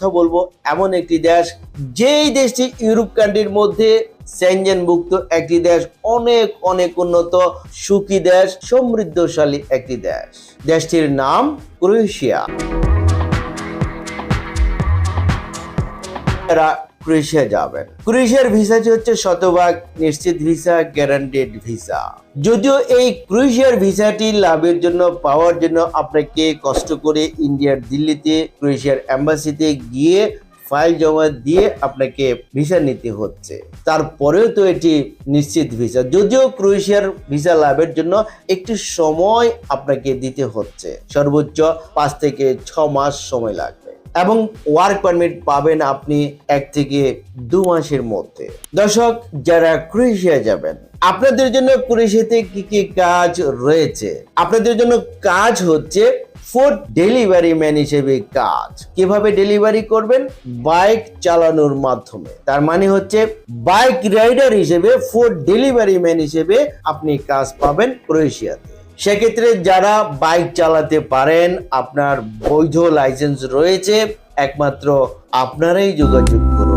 কথা বলব, এমন একটি দেশ, যেই দেশটি ইউরোপ কান্ট্রির মধ্যে মুক্ত একটি দেশ, অনেক অনেক উন্নত, সুখী দেশ, সমৃদ্ধশালী একটি দেশ। দেশটির নাম ক্রোয়েশিয়া। ক্রোয়েশিয়া যাবেন। ক্রোয়েশিয়ার ভিসাটি হচ্ছে শতভাগ নিশ্চিত ভিসা গ্যারান্টেড ভিসা। যদিও এই ক্রোয়েশিয়ার ভিসাটি লাভের জন্য, পাওয়ার জন্য আপনাকে কষ্ট করে ইন্ডিয়ার দিল্লিতে, ক্রোয়েশিয়ার অ্যাম্বাসিতে গিয়ে ফাইল জমা দিয়ে আপনাকে ভিসা নিতে হচ্ছে। তারপরেও তো এটি নিশ্চিত ভিসা। যদিও ক্রোয়েশিয়ার ভিসা লাভের জন্য একটি সময় আপনাকে দিতে হচ্ছে। সর্বোচ্চ পাঁচ থেকে ছ মাস সময় লাগবে। এবং ওয়ার্ক পারমিট পাবেন আপনি এক থেকে দু মাসের মধ্যে। দর্শক, যারা ক্রোয়েশিয়া যাবেন, আপনাদের জন্য ক্রোয়েশিয়াতে কি কি কাজ রয়েছে? আপনাদের জন্য কাজ হচ্ছে ফুড ডেলিভারি ম্যান হিসেবে কাজ। কীভাবে ডেলিভারি করবেন? বাইক চালানোর মাধ্যমে। তার মানে হচ্ছে বাইক রাইডার হিসেবে ফুড ডেলিভারি ম্যান হিসেবে আপনি কাজ পাবেন ক্রোয়েশিয়াতে। সেক্ষেত্রে যারা বাইক চালাতে পারেন আপনার বৈধ লাইসেন্স রয়েছে একমাত্র আপনারাই যোগাযোগ করুন।